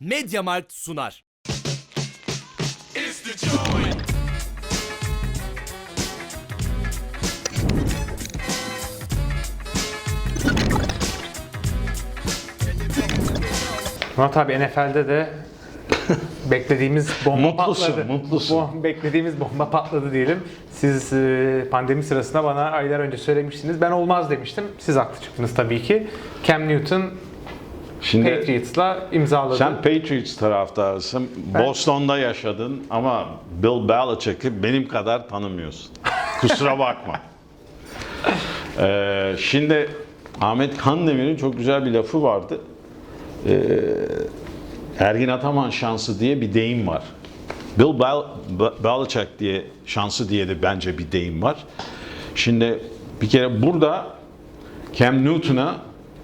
Mediamarkt sunar. Murat abi NFL'de de beklediğimiz bomba Mutlusun, patladı. mutlusun. Bu beklediğimiz bomba patladı diyelim. Siz e, pandemi sırasında bana aylar önce söylemiştiniz. Ben olmaz demiştim. Siz haklı çıktınız tabii ki. Cam Newton Şimdi Patriots'la imzaladı. sen Patriots taraftarısın. Boston'da yaşadın ama Bill Belichick'i benim kadar tanımıyorsun. Kusura bakma. Ee, şimdi Ahmet Kandemir'in çok güzel bir lafı vardı. Ee, Ergin Ataman şansı diye bir deyim var. Bill Bel Be- Belichick diye şansı diye de bence bir deyim var. Şimdi bir kere burada Cam Newton'a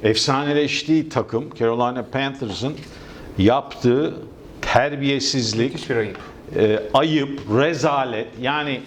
efsaneleştiği takım Carolina Panthers'ın yaptığı terbiyesizlik, ayıp. e, ayıp, rezalet yani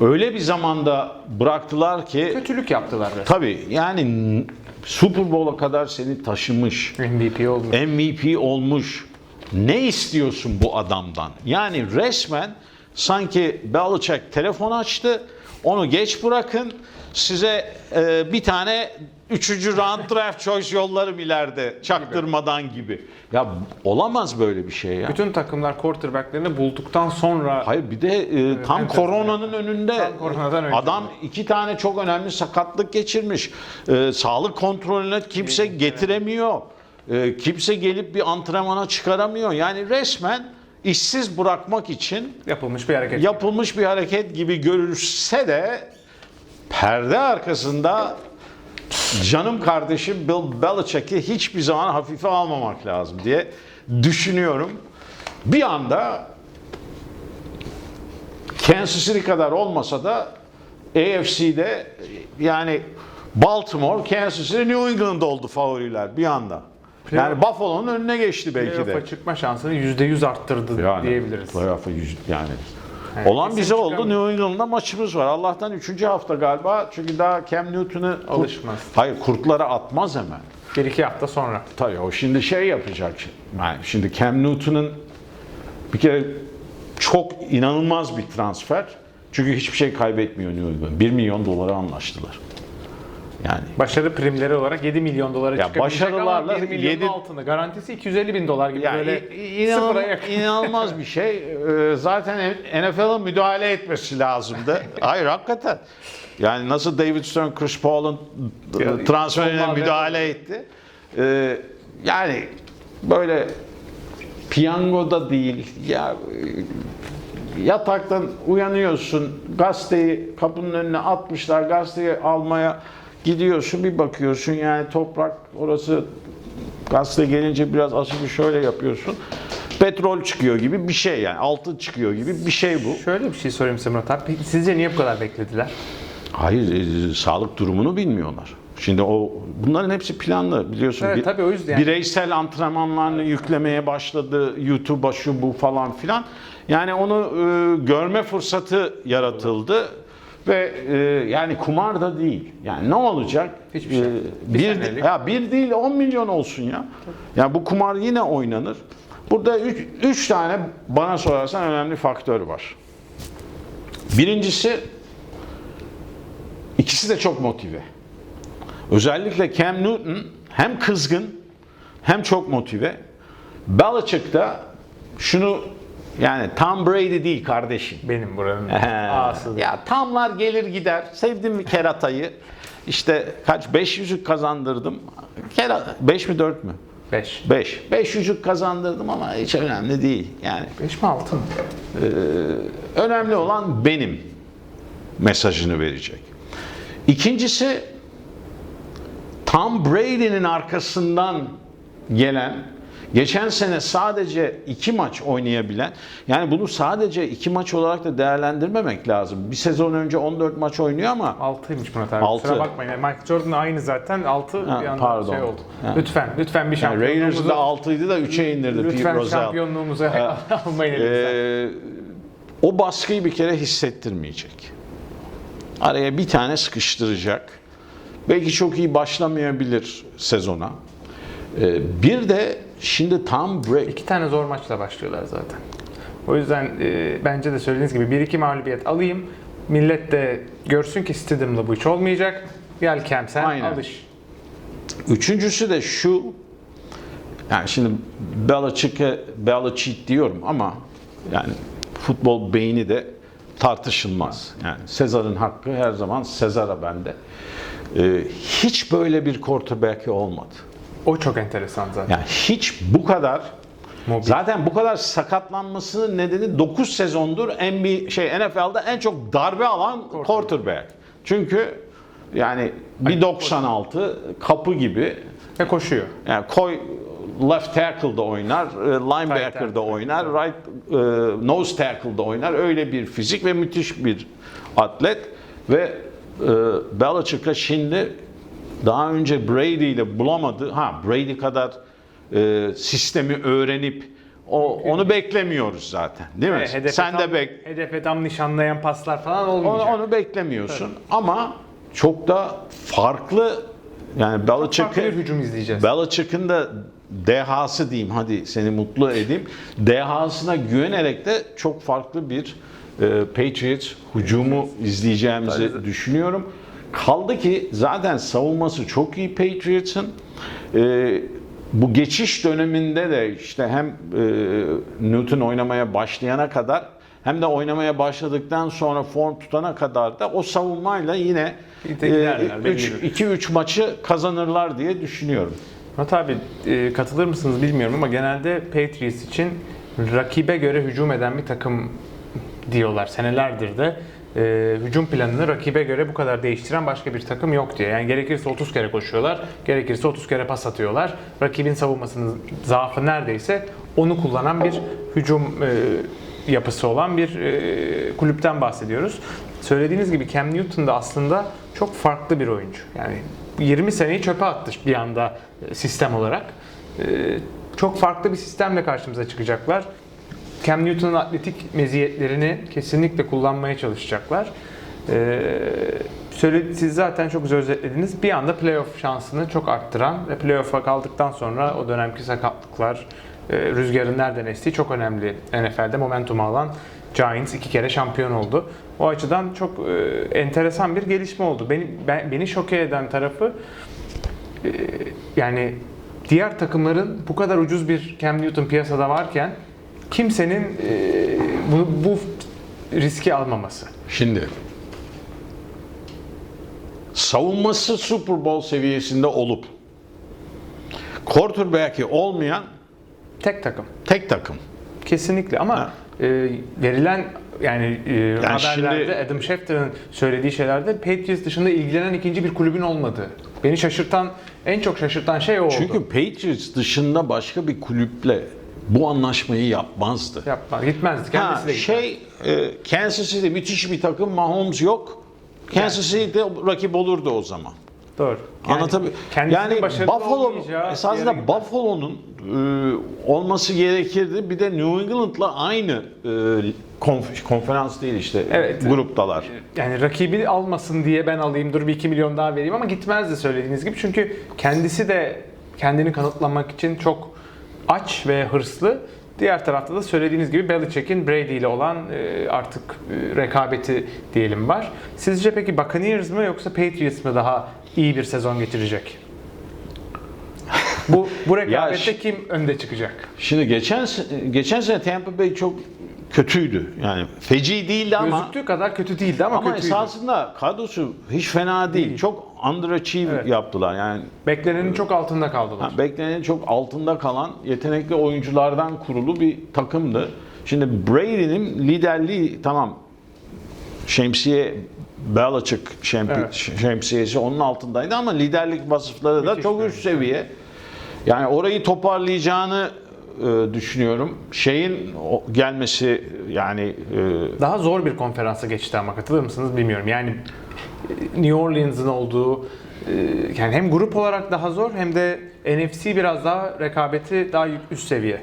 öyle bir zamanda bıraktılar ki Kötülük yaptılar resmen. tabii yani Super Bowl'a kadar seni taşımış. MVP oldu. MVP olmuş. Ne istiyorsun bu adamdan? Yani resmen sanki Belichick telefon açtı. Onu geç bırakın. Size e, bir tane üçüncü round draft choice yollarım ileride çaktırmadan gibi. Ya olamaz böyle bir şey ya. Bütün takımlar quarterbacklerini bulduktan sonra Hayır bir de e, tam evet, koronanın önünde Tam koronadan önce. adam iki tane çok önemli sakatlık geçirmiş. E, sağlık kontrolüne kimse getiremiyor. E, kimse gelip bir antrenmana çıkaramıyor. Yani resmen işsiz bırakmak için yapılmış bir hareket. yapılmış bir hareket gibi görülse de perde arkasında canım kardeşim Bill Belichick'i hiçbir zaman hafife almamak lazım diye düşünüyorum. Bir anda Kansas City kadar olmasa da AFC'de yani Baltimore, Kansas City, New England oldu favoriler bir anda. Yani Buffalo'nun önüne geçti belki de. Playoff'a çıkma şansını %100 arttırdı Yani diyebiliriz. playoff'a yüz- yani. Yani Olan kesin bize oldu. New England'da maçımız var. Allah'tan 3. hafta galiba. Çünkü daha Cam Newton'u kurt- Alışmaz. Hayır, kurtlara atmaz hemen. Bir iki hafta sonra. Tabii o şimdi şey yapacak. Yani şimdi Cam Newton'un bir kere çok inanılmaz bir transfer. Çünkü hiçbir şey kaybetmiyor New England. 1 milyon dolara anlaştılar. Yani Başarı primleri olarak 7 milyon dolara Ya çıkabilecek başarılarla ama 1 milyonun yedi- altında. Garantisi 250 bin dolar gibi Yani böyle i- inan- sıfıra yakın. inanılmaz bir şey. Ee, Zaten NFL'ın müdahale etmesi lazımdı. Hayır hakikaten. Yani nasıl David Stern, Chris Paul'un Ya, transferine müdahale etti. Ee, Yani böyle piyangoda değil ya e, yataktan uyanıyorsun gazeteyi kapının önüne atmışlar gazeteyi almaya gidiyorsun bir bakıyorsun yani toprak orası gazete gelince biraz asılı şöyle yapıyorsun petrol çıkıyor gibi bir şey yani altın çıkıyor gibi bir şey bu. Şöyle bir şey sorayım size Murat abi. Peki Sizce niye bu kadar beklediler? Hayır e, sağlık durumunu bilmiyorlar. Şimdi o bunların hepsi planlı biliyorsun. Evet, Bir- tabii o yüzden. Bireysel antrenmanlarını yüklemeye başladı. YouTube'a şu bu falan filan. Yani onu e, görme fırsatı yaratıldı ve e, yani kumar da değil. Yani ne olacak? Hiçbir şey. E, Bir bir, senelik. ya bir değil 10 milyon olsun ya. Ya bu kumar yine oynanır. Burada üç, üç tane bana sorarsan önemli faktör var. Birincisi İkisi de çok motive. Özellikle Cam Newton hem kızgın hem çok motive. Belichick da şunu yani Tom Brady değil kardeşim. Benim buranın ağası. ya tamlar gelir gider. Sevdim keratayı. İşte kaç? 5 yüzük kazandırdım. Kera 5 mi 4 mü? 5. 5. 5 yüzük kazandırdım ama hiç önemli değil. Yani 5 mi 6 mı? önemli olan benim mesajını verecek. İkincisi Tom Brady'nin arkasından gelen geçen sene sadece iki maç oynayabilen yani bunu sadece iki maç olarak da değerlendirmemek lazım. Bir sezon önce 14 maç oynuyor ama 6'ymış Murat abi. Altı. Kusura bakmayın. Yani Michael Jordan aynı zaten. 6 Ha, bir anda pardon. şey oldu. Ha. Lütfen, lütfen bir yani şampiyonluğumuzu... Raiders'da 6'ydı da 3'e indirdi Pete Lütfen Rozelle. şampiyonluğumuzu almayın elimizden. Ee, o baskıyı bir kere hissettirmeyecek. Araya bir tane sıkıştıracak. Belki çok iyi başlamayabilir sezona. Ee, bir de şimdi Tom Brady İki tane zor maçla başlıyorlar zaten. O yüzden e, bence de söylediğiniz gibi bir iki mağlubiyet alayım. Millet de görsün ki Stidham'da bu hiç olmayacak. Gel Kem sen Aynen. alış. Üçüncüsü de şu. Yani şimdi Belichick'e Belichick diyorum ama yani futbol beyni de tartışılmaz. Yani Sezar'ın hakkı her zaman Sezar'a bende. Ee, hiç böyle bir quarterback'i olmadı. O çok enteresan zaten. Yani hiç bu kadar Mobil. Zaten bu kadar sakatlanmasının nedeni 9 sezondur NBA şey NFL'de en çok darbe alan quarterback. Çünkü yani bir 96 kapı gibi Ve koşuyor. yani koy left tackle'da oynar, e, linebacker'da oynar, right e, nose tackle'da oynar. Öyle bir fizik ve müthiş bir atlet ve e, Belichick'a şimdi daha önce Brady ile bulamadı. Ha Brady kadar e, sistemi öğrenip o onu beklemiyoruz zaten. Değil mi? E, hedefe Sen tam, de bek Hedefe tam nişanlayan paslar falan onu, olmayacak. onu beklemiyorsun ama çok da farklı yani Farklı bir Belichick'e hücum izleyeceğiz. Belichick'ın da dehası diyeyim hadi seni mutlu edeyim. Dehasına güvenerek de çok farklı bir e, Patriots hücumu izleyeceğimizi düşünüyorum. Kaldı ki zaten savunması çok iyi Patriots'ın. E, bu geçiş döneminde de işte hem e, Newton oynamaya başlayana kadar hem de oynamaya başladıktan sonra form tutana kadar da o savunmayla yine İlgilenirler, belli bir- 2-3 maçı kazanırlar diye düşünüyorum. Murat abi e, katılır mısınız bilmiyorum ama genelde Patriots için rakibe göre hücum eden bir takım diyorlar senelerdir de. E, hücum planını rakibe göre bu kadar değiştiren başka bir takım yok diye. Yani gerekirse 30 kere koşuyorlar, gerekirse 30 kere pas atıyorlar. Rakibin savunmasının zaafı neredeyse onu kullanan bir hücum e, yapısı olan bir e, kulüpten bahsediyoruz. Söylediğiniz gibi Cam Newton da aslında çok farklı bir oyuncu. Yani 20 seneyi çöpe attı bir anda e, sistem olarak. E, Çok farklı bir sistemle karşımıza çıkacaklar. Cam Newton'un atletik meziyetlerini kesinlikle kullanmaya çalışacaklar. E, söyledi, siz zaten çok güzel özetlediniz. Bir anda playoff şansını çok arttıran ve playoff'a kaldıktan sonra o dönemki sakatlıklar, e, rüzgarın nereden estiği çok önemli. NFL'de momentum alan Giants iki kere şampiyon oldu. O açıdan çok e, enteresan bir gelişme oldu. Beni ben, beni şoke eden tarafı e, yani diğer takımların bu kadar ucuz bir Cam Newton piyasada varken kimsenin e, bu, bu riski almaması. Şimdi savunması Super Bowl seviyesinde olup quarterback'i olmayan Tek takım. tek takım. Kesinlikle ama Ha. e, verilen yani, e, haberlerde şimdi- Adam Schefter'ın söylediği şeylerde Patriots dışında ilgilenen ikinci bir kulübün olmadığı. Beni şaşırtan, en çok şaşırtan şey o oldu. Çünkü Patriots dışında başka bir kulüple bu anlaşmayı yapmazdı. Yapma, gitmezdi. Kendisi Ha, de şey e, Kansas City müthiş bir takım Mahomes yok. Kansas City'de rakip olurdu o zaman. Doğru. Anlatabiliyor. kendisinin Yani Buffalo esasında. Buffalo'nun e, olması gerekirdi. Bir de New England'la aynı e, konf- konferans değil işte Evet. gruptalar. Yani rakibi almasın diye ben alayım dur bir 2 milyon daha vereyim ama gitmezdi söylediğiniz gibi. Çünkü kendisi de kendini kanıtlamak için çok aç ve hırslı. Diğer tarafta da söylediğiniz gibi Belichick'in Brady ile olan e, artık e, rekabeti diyelim var. Sizce peki Buccaneers mı yoksa Patriots mı daha iyi bir sezon geçirecek? Bu bu rekabette şi- kim önde çıkacak? Şimdi geçen geçen sene Tampa Bay çok kötüydü. Yani feci değildi ama Gözüktüğü kadar kötü değildi ama, ama kötüydü. esasında kadrosu hiç fena değil. Çok underachieve Evet. yaptılar. Yani Beklenenin çok altında kaldılar. Ha, beklenenin çok altında kalan yetenekli oyunculardan kurulu bir takımdı. Şimdi Brady'nin liderliği tamam şemsiye Belichick şempi- Evet. şemsiyesi onun altındaydı ama liderlik vasıfları da Müthiş çok bir üst seviye. Yani orayı toparlayacağını e, düşünüyorum. Şeyin o- gelmesi yani e, Daha zor bir konferansa geçti ama katılır mısınız bilmiyorum. Yani e, New Orleans'ın olduğu e, yani hem grup olarak daha zor hem de NFC biraz daha rekabeti daha yük- üst seviye.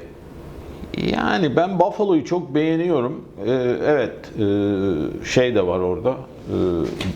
Yani ben Buffalo'yu çok beğeniyorum. Ee, evet, e, şey de var orada. E,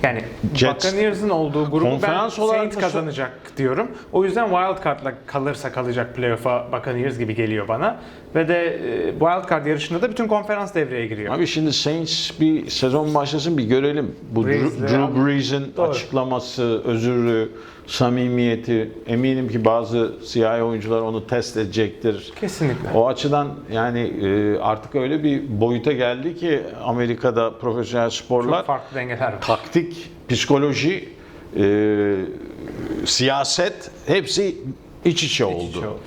Yani Jets- Buccaneers'ın olduğu grubu ben Konferans olarak Saints da- kazanacak diyorum. O yüzden wild card'la kalırsa kalacak playoff'a Buccaneers gibi geliyor bana. Ve de e, wild card yarışında da bütün konferans devreye giriyor. Abi şimdi Saints bir sezon başlasın bir görelim. Bu Drew, Drew Brees'in Doğru. açıklaması, özürü, samimiyeti eminim ki bazı siyahi oyuncular onu test edecektir. Kesinlikle. O açıdan yani e, artık öyle bir boyuta geldi ki Amerika'da profesyonel sporlar Çok farklı dengeler var. taktik, psikoloji, e, siyaset hepsi iç içe oldu. içe oldu.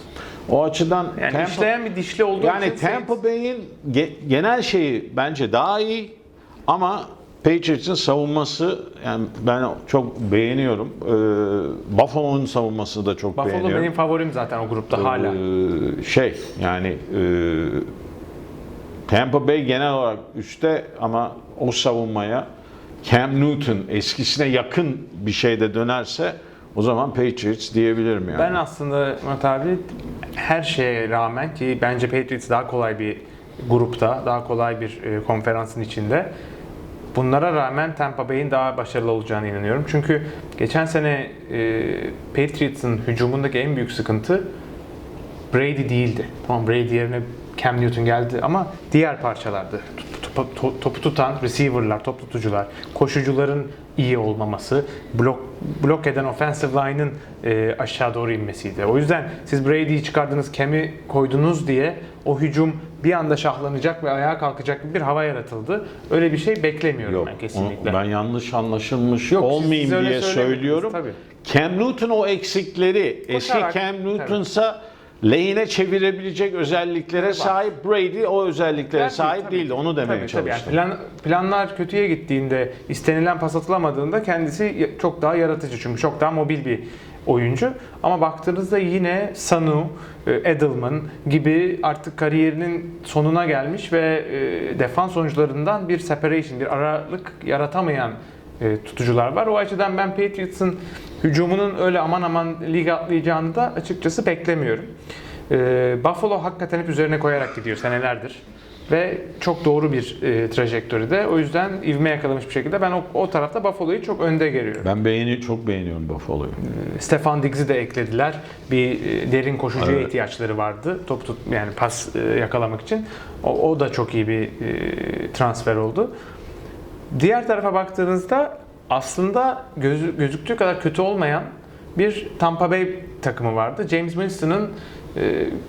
O açıdan Yani Tampa- işleyen bir dişli olduğu yani için Tampa Bay'in ge- genel şeyi bence daha iyi ama Patriots'ın savunması yani ben çok beğeniyorum. Ee, Buffalo'nun savunmasını da çok Buffalo beğeniyorum. benim favorim zaten o grupta hala. Ee, şey yani e, Tampa Bay genel olarak üstte ama o savunmaya Cam Newton eskisine yakın bir şeyde dönerse o zaman Patriots diyebilirim yani. Ben aslında Murat abi her şeye rağmen ki bence Patriots daha kolay bir grupta, daha kolay bir e, konferansın içinde. Bunlara rağmen Tampa Bay'in daha başarılı olacağına inanıyorum. Çünkü geçen sene e, Patriots'ın hücumundaki en büyük sıkıntı Brady değildi. Tamam Brady yerine Cam Newton geldi ama diğer parçalardı. Topu, to- topu tutan receiver'lar, top tutucular, koşucuların iyi olmaması, blok blok eden offensive line'ın e, aşağı doğru inmesiydi. O yüzden siz Brady'yi çıkardınız, Cam'i koydunuz diye o hücum bir anda şahlanacak ve ayağa kalkacak gibi bir hava yaratıldı. Öyle bir şey beklemiyorum Yok, ben kesinlikle. onu- ben yanlış anlaşılmış Yok, olmayayım diye söylüyorum. tabii. Cam Newton o eksikleri eski Koşarak, Cam Newton'sa lehine çevirebilecek özelliklere sahip Brady o özelliklere Belki, sahip tabii değildi. Onu demeye Tabii, tabii. Yani çalıştım. plan- planlar kötüye gittiğinde, istenilen pas atılamadığında kendisi çok daha yaratıcı çünkü çok daha mobil bir oyuncu. Ama baktığınızda yine Sanu, e, Edelman gibi artık kariyerinin sonuna gelmiş ve e, defans oyuncularından bir separation, bir aralık yaratamayan e, tutucular var. O açıdan ben Patriots'ın hücumunun öyle aman aman lig atlayacağını da açıkçası beklemiyorum. Buffalo hakikaten hep üzerine koyarak gidiyor senelerdir. Ve çok doğru bir e, trajektöride. O yüzden ivme yakalamış bir şekilde ben o, o tarafta Buffalo'yu çok önde görüyorum. Ben beğeni çok beğeniyorum Buffalo'yu. Stefan Diggs'i de eklediler. Bir e, derin koşucuya ihtiyaçları vardı. Top tut yani pas e, yakalamak için. O, o da çok iyi bir e, transfer oldu. Diğer tarafa baktığınızda aslında gözü, gözüktüğü kadar kötü olmayan bir Tampa Bay takımı vardı. James Winston'ın e,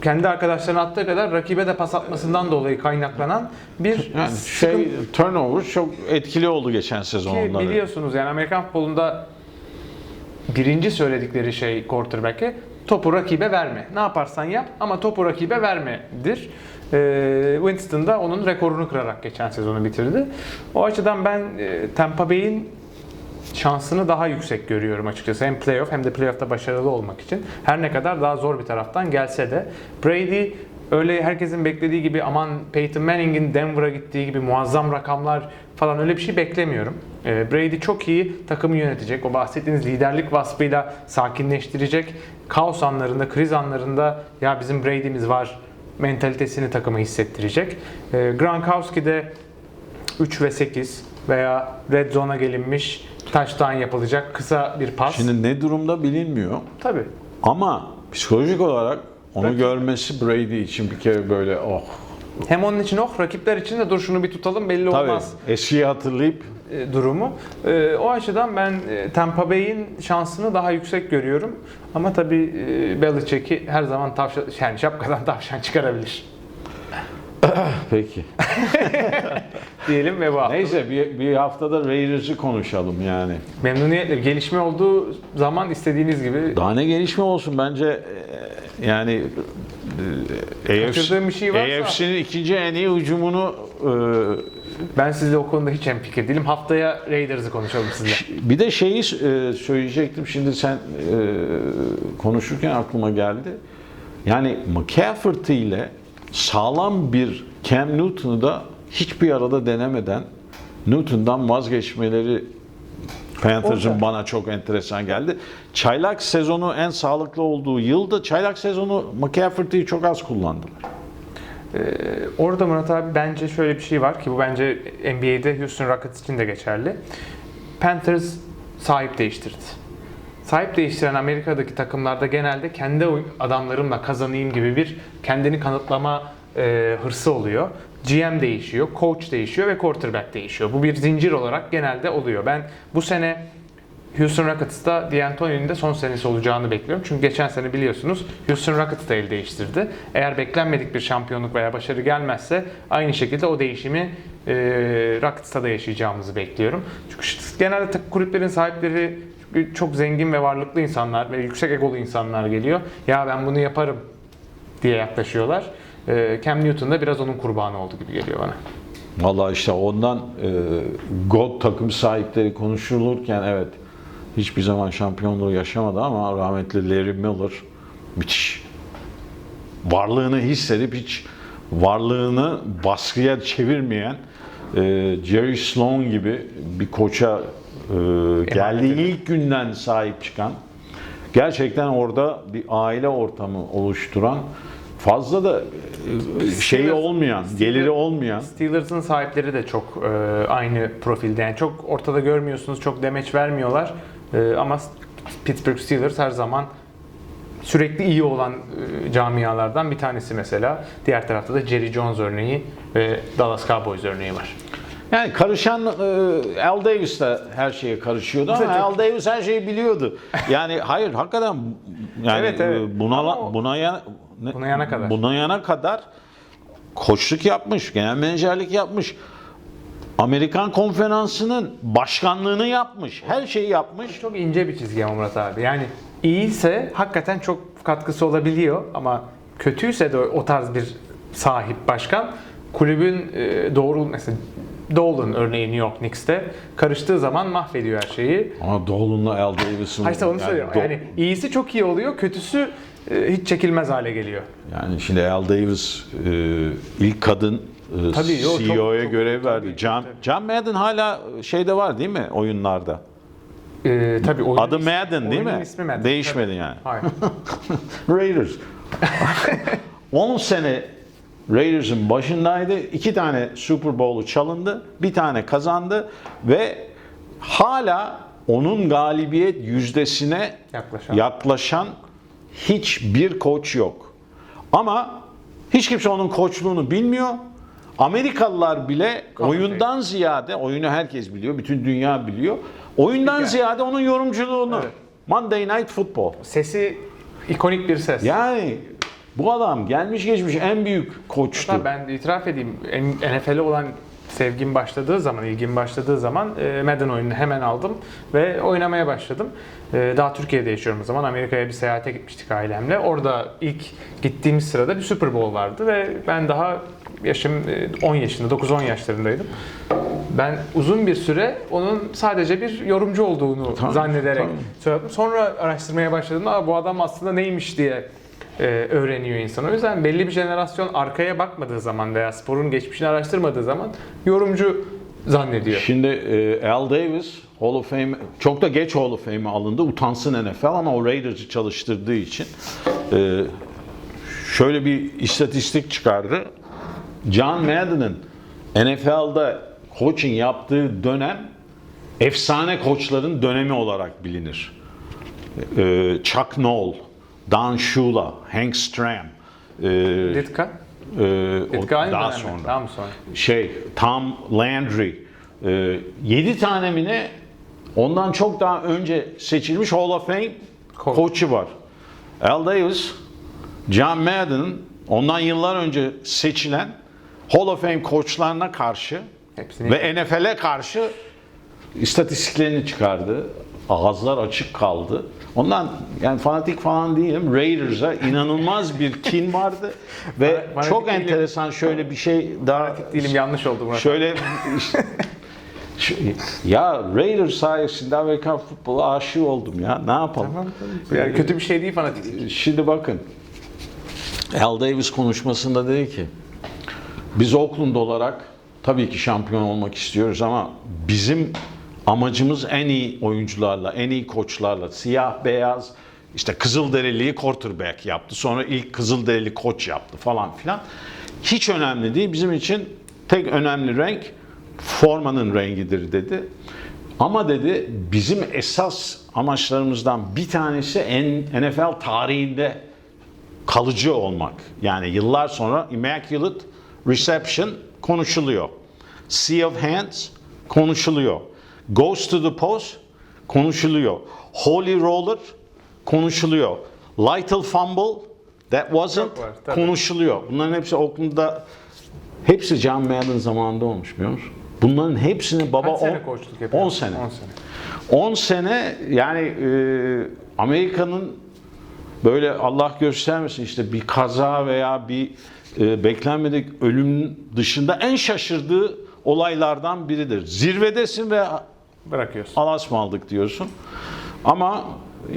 kendi arkadaşlarına attığı kadar rakibe de pas atmasından dolayı kaynaklanan bir Yani şey turnover çok etkili oldu geçen sezon ki biliyorsunuz yani Amerikan futbolunda birinci söyledikleri şey quarterback'e topu rakibe verme. Ne yaparsan yap ama topu rakibe vermedir. Ee, Winston da onun rekorunu kırarak geçen sezonu bitirdi. O açıdan ben e, Tampa Bay'in şansını daha yüksek görüyorum açıkçası. Hem playoff hem de playoff'ta başarılı olmak için. Her ne kadar daha zor bir taraftan gelse de. Brady öyle herkesin beklediği gibi aman Peyton Manning'in Denver'a gittiği gibi muazzam rakamlar falan öyle bir şey beklemiyorum. Ee, Brady çok iyi takımı yönetecek. O bahsettiğiniz liderlik vasfıyla sakinleştirecek. Kaos anlarında, kriz anlarında ya bizim Brady'miz var mentalitesini takıma hissettirecek. Ee, Gronkowski de 3 ve 8 veya red zone'a gelinmiş touchdown yapılacak kısa bir pas. Şimdi ne durumda bilinmiyor Tabii. ama psikolojik olarak onu Rakip- görmesi Brady için bir kere böyle oh. Hem onun için oh rakipler için de dur şunu bir tutalım belli Tabii olmaz eskiyi hatırlayıp e, durumu. E, o açıdan ben e, Tampa Bay'in şansını daha yüksek görüyorum. Ama tabii Belichick'i her zaman tavşan, yani şapkadan tavşan çıkarabilir. peki. Diyelim ve bu hafta. Neyse bir, bir haftada Raiders'ı konuşalım yani. Memnuniyetle gelişme olduğu zaman istediğiniz gibi Daha ne gelişme olsun bence e, yani e, Kaçırdığım bir şey varsa- AFC'nin ikinci en iyi hücumunu e, ben sizle o konuda hiç hemfikir değilim. Haftaya Raiders'ı konuşalım sizle. Bir de şeyi e, söyleyecektim şimdi sen e, konuşurken aklıma geldi. Yani McCaffrey ile sağlam bir Cam Newton'u da hiçbir arada denemeden Newton'dan vazgeçmeleri Panthers'ın bana çok enteresan geldi. Çaylak sezonu en sağlıklı olduğu yılda çaylak sezonu McCaffrey'i çok az kullandılar. Ee, orada Murat abi bence şöyle bir şey var ki bu bence NBA'de Houston Rockets için de geçerli. Panthers sahip değiştirdi. Sahip değiştiren Amerika'daki takımlarda genelde kendi adamlarımla kazanayım gibi bir kendini kanıtlama e, hırsı oluyor. GM değişiyor, coach değişiyor ve quarterback değişiyor. Bu bir zincir olarak genelde oluyor. Ben bu sene Houston Rockets'ta D'Antoni'nin de son senesi olacağını bekliyorum. Çünkü geçen sene biliyorsunuz Houston Rockets da el değiştirdi. Eğer beklenmedik bir şampiyonluk veya başarı gelmezse aynı şekilde o değişimi e, Rockets'ta da yaşayacağımızı bekliyorum. Çünkü genelde kulüplerin sahipleri çok zengin ve varlıklı insanlar ve yüksek egolu insanlar geliyor. Ya ben bunu yaparım diye yaklaşıyorlar. E, Cam Newton da biraz onun kurbanı oldu gibi geliyor bana. Vallahi işte ondan e, God takım sahipleri konuşulurken evet hiçbir zaman şampiyonluğu yaşamadı ama rahmetli Larry Miller müthiş. Varlığını hissedip hiç varlığını baskıya çevirmeyen e, Jerry Sloan gibi bir koça e, geldiği ilk günden sahip çıkan gerçekten orada bir aile ortamı oluşturan fazla da e, şeyi olmayan, geliri olmayan Steelers'ın sahipleri de çok e, aynı profilde. Yani çok ortada görmüyorsunuz, çok demeç vermiyorlar. E, ama Pittsburgh Steelers her zaman sürekli iyi olan e, camialardan bir tanesi mesela. Diğer tarafta da Jerry Jones örneği ve Dallas Cowboys örneği var. Yani karışan e, Al Davis de her şeye karışıyordu ama Al Davis her şeyi biliyordu. Yani hayır hakikaten yani Evet, evet. e, buna Ama o- buna yana, ne- Buna yana kadar. Buna yana kadar koçluk yapmış, genel menajerlik yapmış. Amerikan konferansının başkanlığını yapmış. Her şeyi yapmış. Çok ince bir çizgi ama Murat abi. Yani iyiyse hakikaten çok katkısı olabiliyor ama kötüyse de o tarz bir sahip başkan kulübün e, doğru mesela Dolan örneği New York Knicks'te karıştığı zaman mahvediyor her şeyi. Ama Dolan'la Al Davis'in Ha işte onu yani söylüyorum. Yani iyisi çok iyi oluyor, kötüsü e, hiç çekilmez hale geliyor. Yani şimdi Al Davis e, ilk kadın e, Tabii, CEO'ya görev verdi. tabii, John, tabii. John Madden hala şeyde var değil mi oyunlarda? Ee, tabii oyunun Adı ismi- Madden değil mi? ismi Madden. Değişmedi Tabii. yani. Hayır. Raiders. 10 sene Raiders'ın başındaydı. İki tane Super Bowl'u çalındı. Bir tane kazandı ve hala onun galibiyet yüzdesine Yaklaşan. yaklaşan hiçbir koç yok. Ama hiç kimse onun koçluğunu bilmiyor. Amerikalılar bile oyundan ziyade, oyunu herkes biliyor, bütün dünya biliyor. Oyundan ziyade onun yorumculuğunu. Evet. Monday Night Football. Sesi ikonik bir ses. Yani bu adam gelmiş geçmiş en büyük koçtu. Hatta ben itiraf edeyim NFL'e olan sevgim başladığı zaman, ilgim başladığı zaman e, Madden oyununu hemen aldım ve oynamaya başladım. E, Daha Türkiye'de yaşıyorum o zaman. Amerika'ya bir seyahate gitmiştik ailemle. Orada ilk gittiğimiz sırada bir Super Bowl vardı ve ben daha yaşım e, 10 yaşında, 9-10 yaşlarındaydım. Ben uzun bir süre onun sadece bir yorumcu olduğunu Tabii, zannederek tabii. söyledim. Sonra araştırmaya başladım. Aa, bu adam aslında neymiş diye e, öğreniyor insan. O yüzden belli bir jenerasyon arkaya bakmadığı zaman veya sporun geçmişini araştırmadığı zaman yorumcu zannediyor. Şimdi e, Al Davis Hall of Fame çok da geç Hall of Fame'e alındı. Utansın NFL ama o Raiders'ı çalıştırdığı için e, şöyle bir istatistik çıkardı. John Madden'ın NFL'da coaching yaptığı dönem efsane koçların dönemi olarak bilinir. E, Chuck Noll, Don Shula, Hank Stram, e, Ditka? e, Ditka aynı daha mi? sonra mı sonra? şey Tom Landry e, 7 tane mi ne ondan çok daha önce seçilmiş Hall of Fame Koç. koçu var. Al Davis, John Madden'ın ondan yıllar önce seçilen Hall of Fame koçlarına karşı Hepsini ve NFL'e karşı istatistiklerini çıkardı. Ağızlar açık kaldı. Ondan yani fanatik falan değilim. Raiders'a inanılmaz bir kin vardı ve Fanatik çok değilim. enteresan şöyle bir şey daha dilim yanlış oldu Murat. Şöyle işte- ya Raiders sayesinde Amerikan futbolu aşığı oldum ya. Ne yapalım? Yani kötü bir şey değil fanatik. Şimdi bakın. Al Davis konuşmasında dedi ki biz Oakland olarak tabii ki şampiyon olmak istiyoruz ama bizim amacımız en iyi oyuncularla, en iyi koçlarla, siyah beyaz işte Kızılderili'yi quarterback yaptı. Sonra ilk Kızılderili koç yaptı falan filan. Hiç önemli değil. Bizim için tek önemli renk formanın rengidir dedi. Ama dedi bizim esas amaçlarımızdan bir tanesi NFL tarihinde kalıcı olmak. Yani yıllar sonra Immaculate Reception konuşuluyor. Sea of Hands konuşuluyor. Goes to the Post konuşuluyor. Holy Roller konuşuluyor. Little Fumble That Wasn't var, tabii. konuşuluyor. Bunların hepsi Oakland'da hepsi John Madden zamanında olmuş biliyor musun? Bunların hepsini baba Kaç sene koçluk yapıyor? 10 sene. 10 sene. 10 sene yani e, Amerika'nın böyle Allah göstermesin işte bir kaza veya bir e, beklenmedik ölüm dışında en şaşırdığı olaylardan biridir. Zirvedesin ve Bırakıyorsun. alas mı aldık diyorsun. Ama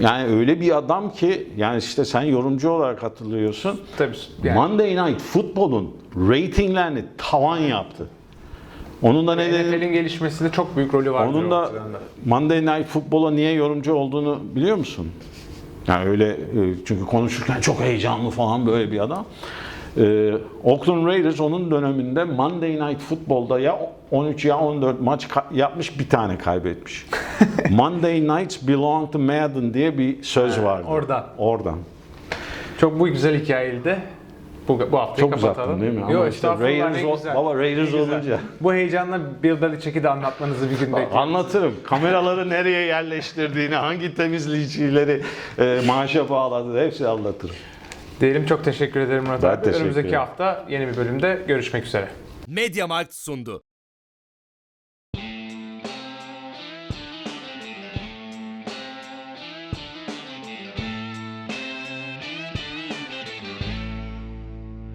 yani öyle bir adam ki yani işte sen yorumcu olarak hatırlıyorsun. Tabii. Yani Monday Night Football'un ratinglerini tavan yaptı. Onun da nedeni NFL'in gelişmesinde çok büyük rolü vardır. onun da. Monday Night Football'a niye yorumcu olduğunu biliyor musun? Yani öyle e, çünkü konuşurken çok heyecanlı falan böyle bir adam. Ee, Oakland Raiders onun döneminde Monday Night Football'da ya 13 ya 14 maç yapmış bir tane kaybetmiş. Monday Nights belong to Madden diye bir söz vardı. oradan. Oradan. Çok bu güzel hikayeydi. Bu, bu haftayı Çok kapatalım. değil mi? Ama Yok işte Raiders ol- baba Raiders olunca. Bu heyecanla Bill Belichick'i de anlatmanızı bir gün bekliyorum. Anlatırım. Kameraları nereye yerleştirdiğini, hangi temizleyicileri e, maaşa bağladı hepsini anlatırım. Diyelim çok teşekkür ederim Murat Ben abi. teşekkür Önümüzdeki ederim. hafta yeni bir bölümde görüşmek üzere. Mediamarkt sundu.